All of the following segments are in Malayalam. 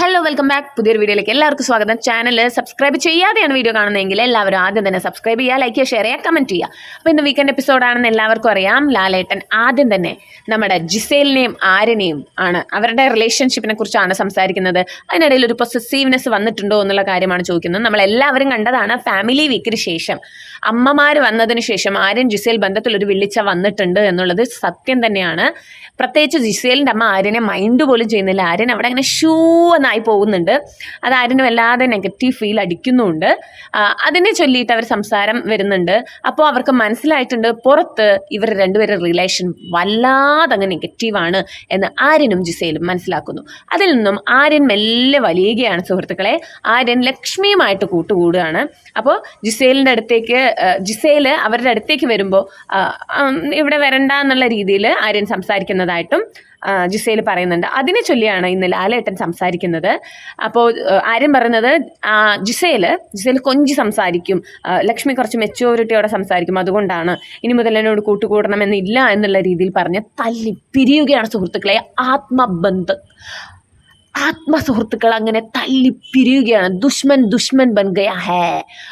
ഹലോ വെൽക്കം ബാക്ക് പുതിയൊരു വീഡിയോയിലേക്ക് എല്ലാവർക്കും സ്വാഗതം. ചാനൽ സബ്സ്ക്രൈബ് ചെയ്യാതെയാണ് വീഡിയോ കാണുന്നതെങ്കിൽ എല്ലാവരും ആദ്യം തന്നെ സബ്സ്ക്രൈബ് ചെയ്യുക ലൈക്ക് ചെയ്യുക ഷെയർ ചെയ്യുക കമന്റ് ചെയ്യുക. അപ്പോൾ ഇന്ന് വീക്കെൻഡ് എപ്പിസോഡാണെന്ന് എല്ലാവർക്കും അറിയാം. ലാലേട്ടൻ ആദ്യം തന്നെ നമ്മുടെ ജിസേലിനെയും ആര്യനെയും ആണ് അവരുടെ റിലേഷൻഷിപ്പിനെ കുറിച്ചാണ് സംസാരിക്കുന്നത്. അതിനിടയിൽ ഒരു പൊസസീവ്നെസ് വന്നിട്ടുണ്ടോ എന്നുള്ള കാര്യമാണ് ചോദിക്കുന്നത്. നമ്മളെല്ലാവരും കണ്ടതാണ് ഫാമിലി വീക്കിന് ശേഷം അമ്മമാർ വന്നതിന് ശേഷം ആര്യൻ ജിസേൽ ബന്ധത്തിൽ ഒരു വിളിച്ച വന്നിട്ടുണ്ട് എന്നുള്ളത് സത്യം തന്നെയാണ്. പ്രത്യേകിച്ച് ജിസേലിന്റെ അമ്മ ആര്യനെ മൈൻഡ് പോലും ചെയ്യുന്നില്ല. ആര്യൻ അവിടെ അങ്ങനെ ഷൂ എന്നായി പോകുന്നുണ്ട്. അത് വല്ലാതെ നെഗറ്റീവ് ഫീൽ അടിക്കുന്നുണ്ട് അതിനെ ചൊല്ലിയിട്ട് അവർ സംസാരം വരുന്നുണ്ട്. അപ്പോൾ അവർക്ക് മനസ്സിലായിട്ടുണ്ട് പുറത്ത് ഇവർ രണ്ടുപേരുടെ റിലേഷൻ വല്ലാതെ അങ്ങ് നെഗറ്റീവാണ് എന്ന് ആര്യനും ജിസയിലും മനസ്സിലാക്കുന്നു. അതിൽ നിന്നും ആര്യൻ മെല്ലെ വലിയുകയാണ് സുഹൃത്തുക്കളെ. ആര്യൻ ലക്ഷ്മിയുമായിട്ട് കൂട്ടുകൂടുകയാണ്. അപ്പോൾ ജിസേലിന്റെ അടുത്തേക്ക് ജിസേൽ അവരുടെ അടുത്തേക്ക് വരുമ്പോൾ ഇവിടെ വരണ്ട എന്നുള്ള രീതിയിൽ ആര്യൻ സംസാരിക്കുന്നതായിട്ടും ജിസേൽ പറയുന്നുണ്ട്. അതിനെ ചൊല്ലിയാണ് ഇന്ന് ലാലേട്ടൻ സംസാരിക്കുന്നത്. അപ്പോൾ ആര്യം പറയുന്നത് ജിസയിൽ ജിസേൽ കൊഞ്ചി സംസാരിക്കും. ലക്ഷ്മി കുറച്ച് മെച്യൂരിറ്റിയോടെ സംസാരിക്കും. അതുകൊണ്ടാണ് ഇനി മുതൽ എന്നോട് കൂട്ടുകൂടണമെന്നില്ല എന്നുള്ള രീതിയിൽ പറഞ്ഞ് തല്ലി പിരിയുകയാണ് സുഹൃത്തുക്കളെ. ആത്മബന്ധം. ആത്മസുഹൃത്തുക്കൾ അങ്ങനെ തല്ലിപ്പിരിയുകയാണ്. ദുഷ്മൻ ദുഷ്മൻ ബൻഗയ ഹേ.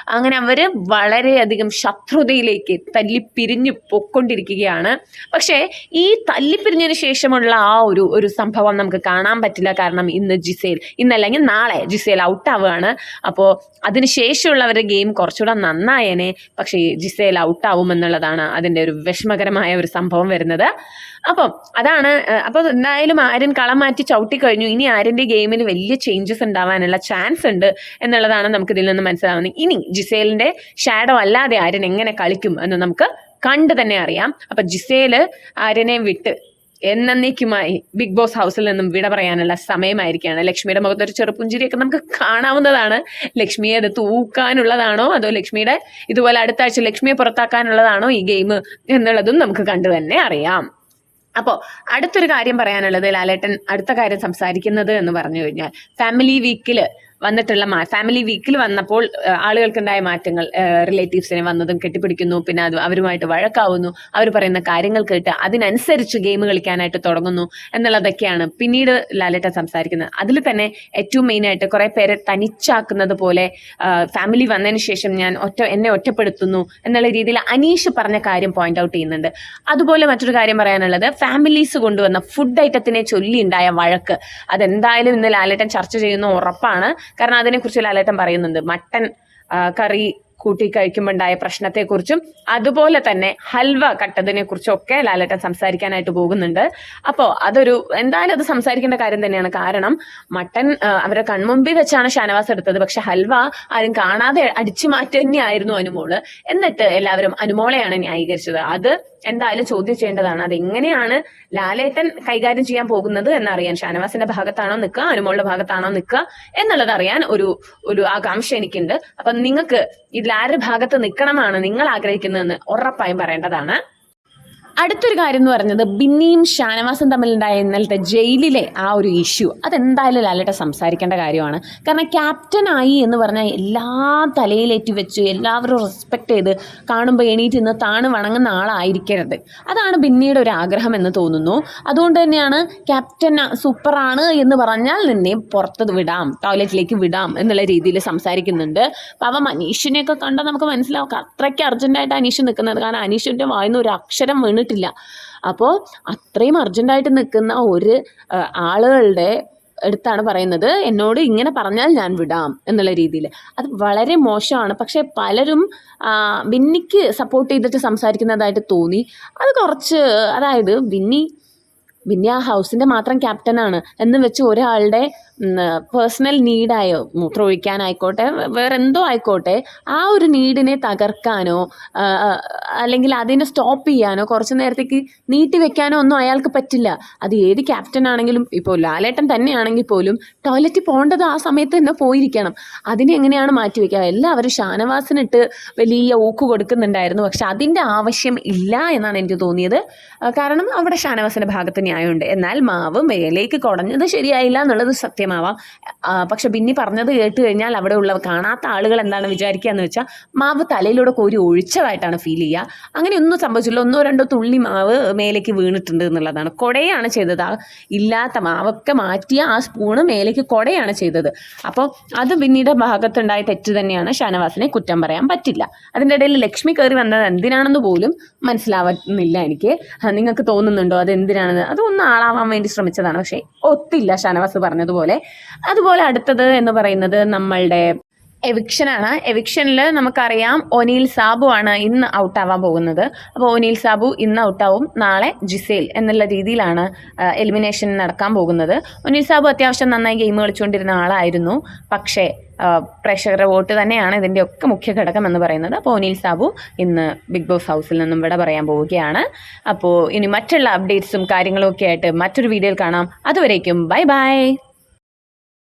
അങ്ങനെ അവർ വളരെയധികം ശത്രുതയിലേക്ക് തല്ലി പിരിഞ്ഞു പൊക്കൊണ്ടിരിക്കുകയാണ് പക്ഷേ ഈ തല്ലിപ്പിരിഞ്ഞതിന് ശേഷമുള്ള ആ ഒരു ഒരു സംഭവം നമുക്ക് കാണാൻ പറ്റില്ല. കാരണം ഇന്ന് ജിസേൽ ഇന്നല്ലെങ്കിൽ നാളെ ജിസേൽ ഔട്ടാവുകയാണ്. അപ്പോൾ അതിന് ശേഷമുള്ളവരുടെ ഗെയിം കുറച്ചുകൂടെ നന്നായേനെ. പക്ഷേ ജിസേൽ ഔട്ടാവും എന്നുള്ളതാണ് അതിന്റെ ഒരു വിഷമകരമായ ഒരു സംഭവം വരുന്നത്. അപ്പം അതാണ് അപ്പോൾ എന്തായാലും ആര്യൻ കളം മാറ്റി ചവിട്ടി കഴിഞ്ഞു. ഇനി ആര്യന്റെ ഗെയിമിൽ വലിയ ചേഞ്ചസ് ഉണ്ടാവാനുള്ള ചാൻസ് ഉണ്ട് എന്നുള്ളതാണ് നമുക്ക് ഇതിൽ നിന്ന് മനസ്സിലാവുന്നത്. ഇനി ജിസേലിന്റെ ഷാഡോ അല്ലാതെ ആര്യൻ എങ്ങനെ കളിക്കും എന്ന് നമുക്ക് കണ്ടു തന്നെ അറിയാം. അപ്പം ജിസേൽ ആര്യനെ വിട്ട് എന്നേക്കുമായി ബിഗ് ബോസ് ഹൗസിൽ നിന്നും വിട പറയാനുള്ള സമയമായിരിക്കുകയാണ്. ലക്ഷ്മിയുടെ മുഖത്ത് ഒരു ചെറുപ്പുഞ്ചിരിയൊക്കെ നമുക്ക് കാണാവുന്നതാണ്. ലക്ഷ്മിയെ അത് തൂക്കാനുള്ളതാണോ? അതോ ലക്ഷ്മിയുടെ ഇതുപോലെ അടുത്ത ആഴ്ച ലക്ഷ്മിയെ പുറത്താക്കാനുള്ളതാണോ ഈ ഗെയിം എന്നുള്ളതും നമുക്ക് കണ്ടു തന്നെ അറിയാം. അപ്പോൾ അടുത്തൊരു കാര്യം പറയാനുള്ളത് ലാലേട്ടൻ അടുത്ത കാര്യം സംസാരിക്കുന്നത് എന്ന് പറഞ്ഞു കഴിഞ്ഞാൽ ഫാമിലി വീക്കിൽ വന്നിട്ടുള്ള ഫാമിലി വീക്കിൽ വന്നപ്പോൾ ആളുകൾക്കുണ്ടായ മാറ്റങ്ങൾ റിലേറ്റീവ്സിനെ വന്നതും കെട്ടിപ്പിടിക്കുന്നു പിന്നെ അത് അവരുമായിട്ട് വഴക്കാവുന്നു. അവർ പറയുന്ന കാര്യങ്ങൾ കേട്ട് അതിനനുസരിച്ച് ഗെയിം കളിക്കാനായിട്ട് തുടങ്ങുന്നു എന്നുള്ളതൊക്കെയാണ് പിന്നീട് ലാലേട്ട സംസാരിക്കുന്നത്. അതിൽ തന്നെ ഏറ്റവും മെയിനായിട്ട് കുറേ പേരെ തനിച്ചാക്കുന്നത് പോലെ ഫാമിലി വന്നതിന് ശേഷം ഞാൻ ഒറ്റ എന്നെ ഒറ്റപ്പെടുത്തുന്നു എന്നുള്ള രീതിയിൽ അനീഷ് പറഞ്ഞ കാര്യം പോയിന്റ് ഔട്ട് ചെയ്യുന്നുണ്ട്. അതുപോലെ മറ്റൊരു കാര്യം പറയാനുള്ളത് ഫാമിലീസ് കൊണ്ടുവന്ന ഫുഡ് ഐറ്റത്തിനെ ചൊല്ലി ഉണ്ടായ വഴക്ക്. അതെന്തായാലും ഇന്ന് ലാലേട്ടൻ ചർച്ച ചെയ്യുന്ന ഉറപ്പാണ്. കാരണം അതിനെക്കുറിച്ച് ലാലേട്ടൻ പറയുന്നുണ്ട്. മട്ടൻ കറി കൂട്ടി കഴിക്കുമ്പോൾ ഉണ്ടായ പ്രശ്നത്തെക്കുറിച്ചും അതുപോലെ തന്നെ ഹൽവ കട്ടതിനെ ഒക്കെ ലാലേട്ടൻ സംസാരിക്കാനായിട്ട് പോകുന്നുണ്ട്. അപ്പോൾ അതൊരു എന്തായാലും അത് സംസാരിക്കേണ്ട കാര്യം തന്നെയാണ്. കാരണം മട്ടൻ അവരെ കൺമുമ്പിൽ വെച്ചാണ് ഷാനവാസ് എടുത്തത്. പക്ഷെ ഹൽവ ആരും കാണാതെ അടിച്ചു മാറ്റി തന്നെയായിരുന്നു അനുമോൾ. എന്നിട്ട് എല്ലാവരും അനുമോളെയാണ് ന്യായീകരിച്ചത്. അത് എന്തായാലും ചോദ്യം ചെയ്യേണ്ടതാണ് അതെങ്ങനെയാണ് ലാലേട്ടൻ കൈകാര്യം ചെയ്യാൻ പോകുന്നത് എന്നറിയാൻ ഷാനവാസിന്റെ ഭാഗത്താണോ നിൽക്കുക അനുമോളുടെ ഭാഗത്താണോ നിൽക്കുക എന്നുള്ളത് അറിയാൻ ഒരു ഒരു ആകാംക്ഷ എനിക്കുണ്ട്. അപ്പൊ നിങ്ങൾക്ക് ലാലിന്റെ ഭാഗത്ത് നിൽക്കണമാണ് നിങ്ങൾ ആഗ്രഹിക്കുന്നതെന്ന് ഉറപ്പായും പറയേണ്ടതാണ്. അടുത്തൊരു കാര്യം എന്ന് പറഞ്ഞത് ബിന്നിയും ഷാനവാസും തമ്മിലുണ്ടായ ഇന്നലത്തെ ജയിലിലെ ആ ഒരു ഇഷ്യൂ അതെന്തായാലും ലാലേട്ട സംസാരിക്കേണ്ട കാര്യമാണ്. കാരണം ക്യാപ്റ്റനായി എന്ന് പറഞ്ഞാൽ എല്ലാ തലയിലേറ്റി വെച്ച് എല്ലാവരും റെസ്പെക്ട് ചെയ്ത് കാണുമ്പോൾ എണീറ്റ് ഇന്ന് താണ് വണങ്ങുന്ന ആളായിരിക്കരുത്. അതാണ് ബിന്നിയുടെ ഒരു ആഗ്രഹം എന്ന് തോന്നുന്നു. അതുകൊണ്ട് തന്നെയാണ് ക്യാപ്റ്റൻ സൂപ്പറാണ് എന്ന് പറഞ്ഞാൽ നിന്നെ പുറത്ത് വിടാം ടോയ്ലറ്റിലേക്ക് വിടാം എന്നുള്ള രീതിയിൽ സംസാരിക്കുന്നുണ്ട്. പാവം അനീഷിനെയൊക്കെ കണ്ടാൽ നമുക്ക് മനസ്സിലാവും. അത്രയ്ക്ക് അർജന്റായിട്ട് അനീഷ് നിൽക്കുന്നത്. കാരണം അനീഷിന്റെ വായിന്ന് ഒരു അക്ഷരം വീണിട്ടില്ല അപ്പോൾ അത്രയും അർജന്റായിട്ട് നിൽക്കുന്ന ഒരു ആളുകളുടെ അടുത്താണ് പറയുന്നത് എന്നോട് ഇങ്ങനെ പറഞ്ഞാൽ ഞാൻ വിടാം എന്നുള്ള രീതിയിൽ. അത് വളരെ മോശമാണ്. പക്ഷേ പലരും ബിന്നിക്ക് സപ്പോർട്ട് ചെയ്തിട്ട് സംസാരിക്കുന്നതായിട്ട് തോന്നി. അത് കുറച്ച് അതായത് ബിന്നി ബിന്നി ആ ഹൗസിന്റെ മാത്രം ക്യാപ്റ്റനാണ്. എന്ന് വെച്ച് ഒരാളുടെ പേഴ്സണൽ നീഡായോ മൂത്രമൊഴിക്കാനായിക്കോട്ടെ വേറെ എന്തോ ആയിക്കോട്ടെ ആ ഒരു നീഡിനെ തകർക്കാനോ അല്ലെങ്കിൽ അതിനെ സ്റ്റോപ്പ് ചെയ്യാനോ കുറച്ച് നേരത്തേക്ക് നീട്ടി വെക്കാനോ ഒന്നും അയാൾക്ക് പറ്റില്ല. അത് ഏത് ക്യാപ്റ്റൻ ആണെങ്കിലും ഇപ്പോൾ ലാലേട്ടൻ തന്നെയാണെങ്കിൽ പോലും ടോയ്ലറ്റിൽ പോകേണ്ടത് ആ സമയത്ത് തന്നെ പോയിരിക്കണം. അതിനെ എങ്ങനെയാണ് മാറ്റി വെക്കുക? എല്ലാവരും ഷാനവാസിനിട്ട് വലിയ ഊക്ക് കൊടുക്കുന്നുണ്ടായിരുന്നു. പക്ഷെ അതിന്റെ ആവശ്യം ഇല്ല എന്നാണ് എനിക്ക് തോന്നിയത്. കാരണം അവിടെ ഷാനവാസിന്റെ ഭാഗത്ത് ന്യായമുണ്ട് എന്നാൽ മാവ് മേലേക്ക് കുടഞ്ഞത് ശരിയായില്ല എന്നുള്ളത് സത്യമാവാം. പക്ഷെ ബിന്നി പറഞ്ഞത് കേട്ട് കഴിഞ്ഞാൽ അവിടെ ഉള്ള കാണാത്ത ആളുകൾ എന്താണ് വിചാരിക്കുക എന്ന് വെച്ചാൽ മാവ് തലയിലൂടെ കോരി ഒഴിച്ചതായിട്ടാണ് ഫീൽ ചെയ്യുക അങ്ങനെ ഒന്നും സംഭവിച്ചില്ല. ഒന്നോ രണ്ടോ തുള്ളി മാവ് മേലേക്ക് വീണിട്ടുണ്ട് എന്നുള്ളതാണ്. കൊടയാണ് ചെയ്തത്. ആ ഇല്ലാത്ത മാവൊക്കെ മാറ്റിയ ആ സ്പൂണ് മേലേക്ക് കൊടയാണ് ചെയ്തത്. അപ്പോൾ അത് ബിന്നിയുടെ ഭാഗത്തുണ്ടായ തെറ്റ് തന്നെയാണ്. ഷാനവാസിനെ കുറ്റം പറയാൻ പറ്റില്ല. അതിന്റെ ഇടയിൽ ലക്ഷ്മി കയറി വന്നത് എന്തിനാണെന്ന് പോലും മനസ്സിലാവുന്നില്ല എനിക്ക്. നിങ്ങൾക്ക് തോന്നുന്നുണ്ടോ? അത് എന്തിനാണെന്ന് അതൊന്നും ആളാവാൻ വേണ്ടി ശ്രമിച്ചതാണ്. പക്ഷേ ഒത്തില്ല ഷാനവാസ് പറഞ്ഞതുപോലെ. അതുപോലെ അടുത്തത് എന്ന് പറയുന്നത് നമ്മളുടെ എവിക്ഷനാണ്. എവിക്ഷനിൽ നമുക്കറിയാം ഒനീൽ സാബു ആണ് ഇന്ന് ഔട്ടാവാൻ പോകുന്നത്. അപ്പോൾ ഒനീൽ സാബു ഇന്ന് ഔട്ടാവും. നാളെ ജിസേൽ എന്നുള്ള രീതിയിലാണ് എലിമിനേഷൻ നടക്കാൻ പോകുന്നത്. ഒനീൽ സാബു അത്യാവശ്യം നന്നായി ഗെയിം കളിച്ചുകൊണ്ടിരുന്ന ആളായിരുന്നു. പക്ഷേ പ്രേക്ഷകരുടെ വോട്ട് തന്നെയാണ് ഇതിന്റെ ഒക്കെ മുഖ്യ ഘടകം എന്ന് പറയുന്നത്. അപ്പോൾ ഒനീൽ സാബു ഇന്ന് ബിഗ് ബോസ് ഹൗസിൽ നിന്നും ഇവിടെ പറയാൻ പോവുകയാണ്. അപ്പോൾ ഇനി മറ്റുള്ള അപ്ഡേറ്റ്സും കാര്യങ്ങളും ഒക്കെ ആയിട്ട് മറ്റൊരു വീഡിയോയിൽ കാണാം. അതുവരേക്കും ബൈ ബൈ.